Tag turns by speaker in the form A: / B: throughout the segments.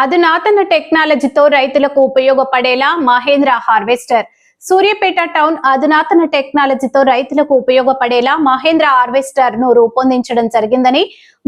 A: అధునాతన టెక్నాలజీతో రైతులకు ఉపయోగపడేలా మహేంద్ర హార్వెస్టర్. సూర్యపేట టౌన్ అధునాతన టెక్నాలజీతో రైతులకు ఉపయోగపడేలా మహేంద్ర హార్వెస్టర్ను రూపొందించడం జరిగిందని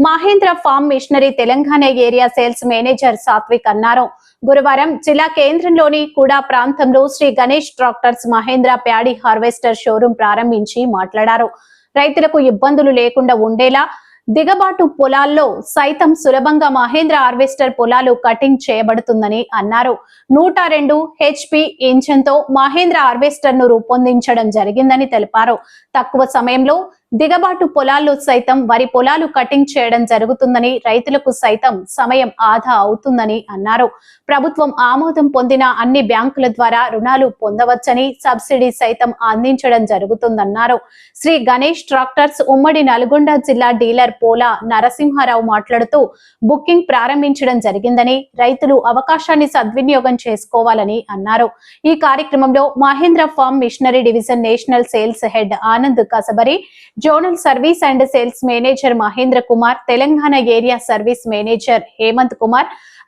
A: Mahindra farm machinery Telangana area sales manager Satvik అన్నారు. గురువారం జిల్లా కేంద్రంలోని కూడా ప్రాంతంలో Shri Ganesh tractors Mahindra paddy harvester showroom ప్రారంభించి మాట్లాడారు. రైతులకు ఇబ్బందులు లేకుండా ఉండేలా దిగబాటు పొలాల్లో సైతం సులభంగా మహేంద్ర హార్వెస్టర్ పొలాలు కటింగ్ చేయబడుతుందని అన్నారు. నూట రెండు హెచ్పి ఇంజన్తో మహేంద్ర హార్వెస్టర్ను రూపొందించడం జరిగిందని తెలిపారు. తక్కువ సమయంలో దిగబాటు పొలాల్లో సైతం వరి పొలాలు కటింగ్ చేయడం జరుగుతుందని రైతులకు సైతం సమయం ఆదా అవుతుందని అన్నారు. ప్రభుత్వం ఆమోదం పొందిన అన్ని బ్యాంకుల ద్వారా రుణాలు పొందవచ్చని సబ్సిడీ సైతం అందించడం జరుగుతుందన్నారు. శ్రీ గణేష్ ట్రాక్టర్స్ ఉమ్మడి నల్గొండ జిల్లా డీలర్ పోలా నరసింహారావు మాట్లాడుతూ బుకింగ్ ప్రారంభించడం జరిగిందని రైతులు అవకాశాన్ని సద్వినియోగం చేసుకోవాలని అన్నారు. ఈ కార్యక్రమంలో Mahindra farm machinery division national sales head Anand Kasabari zonal service and sales manager Mahindra Kumar Telangana area service manager Hemant Kumar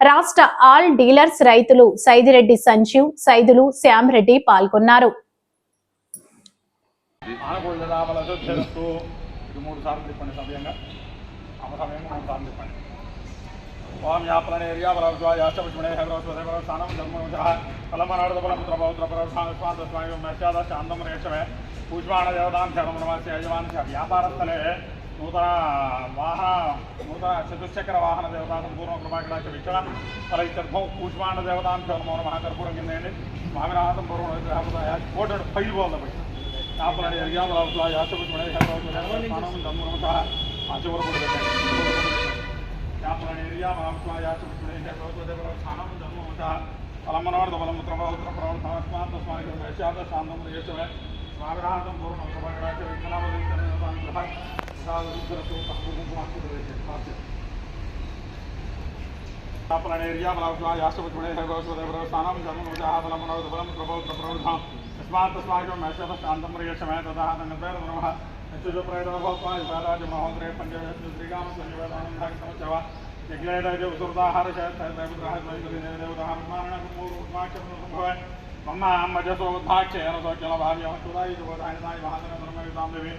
A: రాష్ట్ర ఆల్ డీలర్స్ రైతులు సైదిరెడ్డి సంజీవ్ సైదులు శ్యామ్రెడ్డి పాల్గొన్నారు.
B: ఓం యాప్లనే ఏరియా బలవద్వా హైదరాబాద్ స్థానం స్వామి మర్యాద శాంతం రేషమే. పుష్పాణ దేవతాం శరణం నమస్తే యజమాన్ వ్యాపారస్థలే. నూతన వాహన నూతన చతుశ్చక్ర వాహన దేవతా సంపూర్ణ కృపాకటాక్ష వీక్షణ. ఫల ఇత్యర్థం పుష్పాణ దేవతాం శరణం నమ కర్పూరం కింద స్వామినాథం పూర్వం కోటి ఫైల్ పోవాలి యాపలని ఎరియామల యాసపుష్మణే హైదరాబాద్ స్థానం ధర్మజ ఆచవరం కూడా పెట్టండి యాపలని ఎరియామల యాసపుష్మణే హైదరాబాద్ స్థానం ధర్మజ ఫలమనవర్ధ ఫలముత్ర పౌత్ర ప్రవర్తన స్వామి ప్రశాంత శాంతం యేసవే స్వామినాథం పూర్ణ కృపాకటాక్ష వీక్షణ ప్రణేర్యా బలవస్వా యాష్టపుష్మణే తస్మాకం మేషత ప్రియక్షమే తదా తంగపేర నమః యచ్చుజప్రయతమభవత్వాయ వేదాజ మహోదరే పంచవేత్న శ్రీకామ ధర్మయుతాం దేవి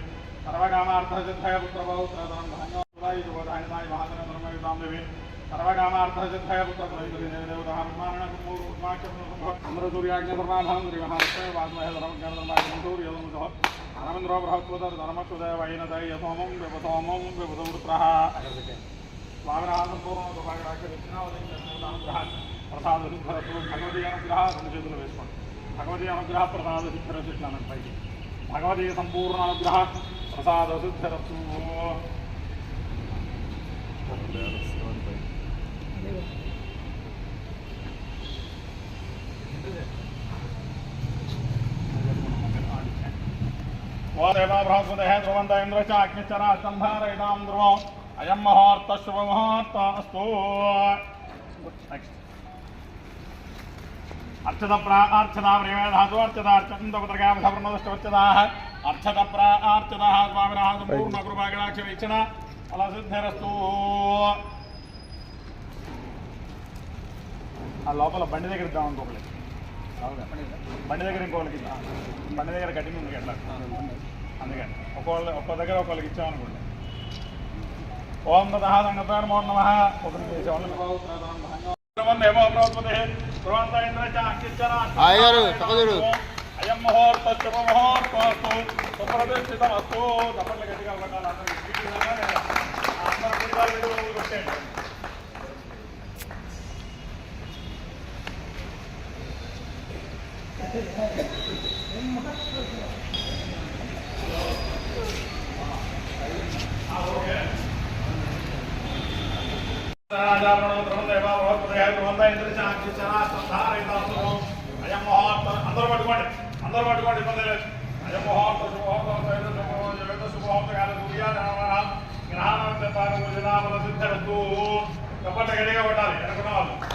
B: సర్వకామార్థసిద్ధయ పుత్రభౌత్రధనం ధాన్యోదాయి జువదాయనాయ ధర్మయుతాం దేవి సర్వకామార్థసిద్ధయ పుత్రసూర్యాజ్ఞధర్మాధానం అరవింద్రో బృహస్పతి ధర్మసుదేవైనదయ సోమం వ్యపసోమం వ్యపసవృత్ర స్వామినాథం పూర్వం ಪ್ರಸಾದನುಗ್ರಹಸ್ತು ಭಗವದೀಯ ಅನುಗ್ರಹ ವೇಸ್ಕೊಂಡು ಭಗವದೀಯ ಅನುಗ್ರಹ ಪ್ರಸಾದ ಸಿದ್ಧರಸಿಟ್ ನನ್ನ ಪೈಕಿ ಭಗವದೀಯ ಸಂಪೂರ್ಣ ಅನುಗ್ರಹ ಪ್ರಸಾದ ಸಿದ್ಧರಸ್ತು वादेवा बृहस्पतिः ध्रुवन्त इन्द्र च अग्निश्चरा स्तम्भारयितां ध्रुवम् अयं मुहूर्तः शुभमुहूर्तः अस्तु అర్చత ప్రార్చత ప్రేమధాతు అర్చత అర్చతంతపుత్రకామసవర్ణదష్టవర్చత అర్చత ప్రార్చత స్వామినः సంపూర్ణ కృపాకటాక్ష వీక్షణ అలా సిద్ధిరస్తు ఆ లోపల బండి దగ్గర ఇద్దాం అనుకోకలేదు బండి దగ్గర ఇంకోళ్ళకి ఇద్దాం. బండి దగ్గర కటింగ్ ఉంది ఎట్లా అందుకని. ఒక్కొక్క ఒక్కో దగ్గర ఒకళ్ళకి ఇచ్చామనుకోండి ఓం తథా సంగతాన్ మోహన్ నమ. ఒకరికి చేసేవాళ్ళు
C: అయ్యగారు, తప్పదు.
B: అయం ముహూర్త శుభ ముహూర్తస్తు సుప్రతిష్ఠితమస్తు తప్పట్లు గట్టిగా పెట్టాలి అందరికీ అందరూ కుడికాలు మీద ఊరు పెట్టండి అందరూ పట్టుకోండి అందరూ పట్టుకోండి ఇబ్బంది లేదు అయం ముహూర్త శుభముహూర్త శుభముహూర్త కాల సూర్యాగ్రహణం గ్రహణం చెప్పాలి భుజనామల సిద్ధరస్తు కప్పట్ల గడిగా కొట్టాలి ఎనుకున్న వాళ్ళు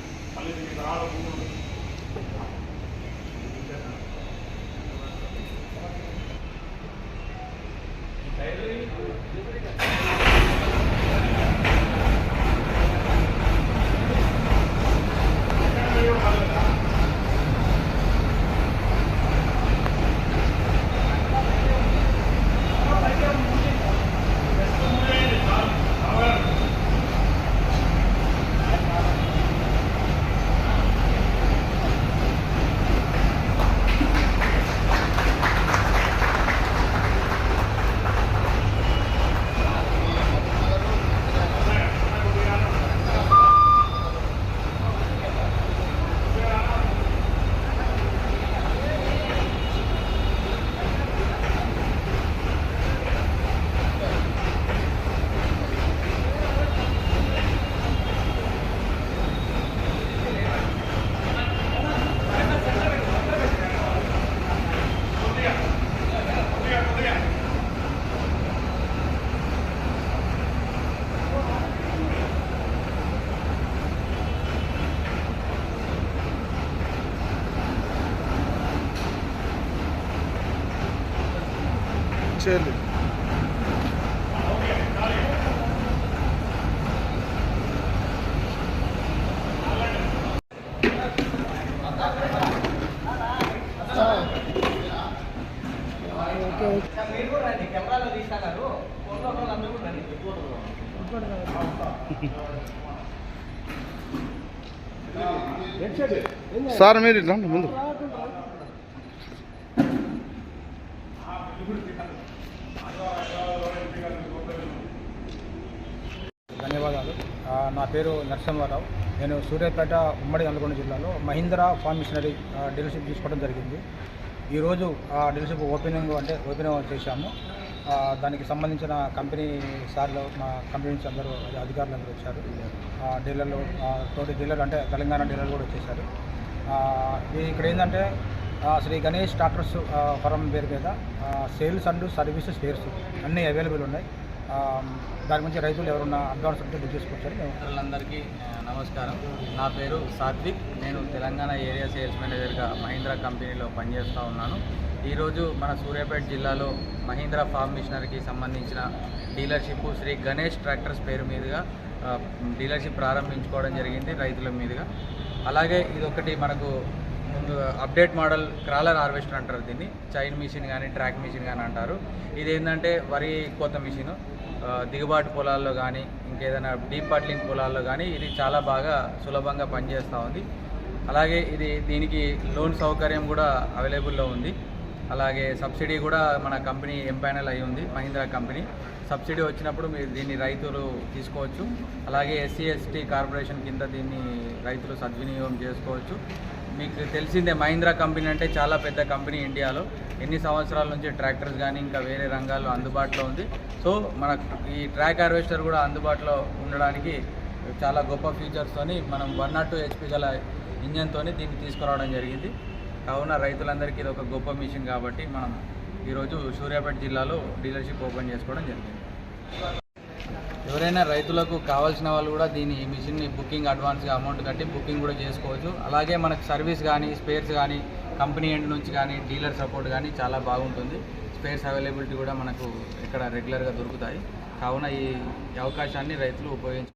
B: além de mineral,
C: చేయండి సార్ మీరు ఇట్లా ముందు
D: ధన్యవాదాలు ఆ, నా పేరు నరసింహారావు. నేను సూర్యాపేట ఉమ్మడి నల్గొండ జిల్లాలో మహీంద్రా ఫార్మ్ మిషనరీ డీలర్షిప్ తీసుకోవడం జరిగింది. ఈరోజు ఆ డీలర్షిప్ ఓపెనింగ్ అంటే ఓపెనింగ్ చేశాము. దానికి సంబంధించిన కంపెనీ సార్లు మా కంపెనీ నుంచి అందరూ అధికారులు అందరూ వచ్చారు. డీలర్లు తోటి డీలర్లు అంటే తెలంగాణ డీలర్లు కూడా వచ్చేసారు. ఇక్కడ ఏంటంటే శ్రీ గణేష్ ట్రాక్టర్స్ ఫరం పేరు మీద సేల్స్ అండ్ సర్వీసెస్ పేర్స్ అన్నీ అవైలబుల్ ఉన్నాయి. దాని గురించి రైతులు ఎవరున్నా అడ్వాన్స్ ఉంటే బుక్ చేసుకోవచ్చని
E: మిత్రులందరికీ నమస్కారం. నా పేరు సాత్విక్. నేను తెలంగాణ ఏరియా సేల్స్ మేనేజర్గా మహీంద్రా కంపెనీలో పనిచేస్తూ ఉన్నాను. ఈరోజు మన సూర్యాపేట జిల్లాలో మహీంద్రా ఫార్మ్ మిషనరీకి సంబంధించిన డీలర్షిప్ శ్రీ గణేష్ ట్రాక్టర్స్ పేరు మీదుగా డీలర్షిప్ ప్రారంభించుకోవడం జరిగింది రైతుల మీదుగా. అలాగే ఇదొకటి మనకు ముందు అప్డేట్ మోడల్ క్రాలర్ హార్వెస్టర్ అంటారు దీన్ని. చైన్ మిషన్ కానీ ట్రాక్ మిషన్ కానీ అంటారు. ఇది ఏంటంటే వరి కోత మిషన్. దిగుబాటు పొలాల్లో కానీ ఇంకేదైనా డీప్ పట్లింగ్ పొలాల్లో కానీ ఇది చాలా బాగా సులభంగా పనిచేస్తూ ఉంది. అలాగే ఇది దీనికి లోన్ సౌకర్యం కూడా అవైలబుల్లో ఉంది. అలాగే సబ్సిడీ కూడా మన కంపెనీ ఎంపైనల్ అయి ఉంది మహీంద్రా కంపెనీ. సబ్సిడీ వచ్చినప్పుడు మీరు దీన్ని రైతులు తీసుకోవచ్చు. అలాగే ఎస్సీ ఎస్టీ కార్పొరేషన్ కింద దీన్ని రైతులు సద్వినియోగం చేసుకోవచ్చు. మీకు తెలిసిందే మహీంద్రా కంపెనీ అంటే చాలా పెద్ద కంపెనీ ఇండియాలో. ఎన్ని సంవత్సరాల నుంచి ట్రాక్టర్స్ కానీ ఇంకా వేరే రంగాల్లో అందుబాటులో ఉంది. సో మన ఈ ట్రాక్ హార్వెస్టర్ కూడా అందుబాటులో ఉండడానికి చాలా గొప్ప ఫీచర్స్తోని మనం వన్ నాట్ టూ హెచ్పి గల ఇంజన్తోని దీన్ని తీసుకురావడం జరిగింది. కావున రైతులందరికీ ఇది ఒక గొప్ప మిషన్ కాబట్టి మనం ఈరోజు సూర్యాపేట జిల్లాలో డీలర్షిప్ ఓపెన్ చేసుకోవడం జరిగింది. ఎవరైనా రైతులకు కావాల్సిన వాళ్ళు కూడా దీని ఈ మిషన్ని బుకింగ్ అడ్వాన్స్గా అమౌంట్ కట్టి బుకింగ్ కూడా చేసుకోవచ్చు. అలాగే మనకు సర్వీస్ కానీ స్పేర్స్ కానీ కంపెనీ ఎండ్ నుంచి కానీ డీలర్ సపోర్ట్ కానీ చాలా బాగుంటుంది. స్పేర్స్ అవైలబిలిటీ కూడా మనకు ఇక్కడ రెగ్యులర్గా దొరుకుతాయి. కావున ఈ అవకాశాన్ని రైతులు ఉపయోగించు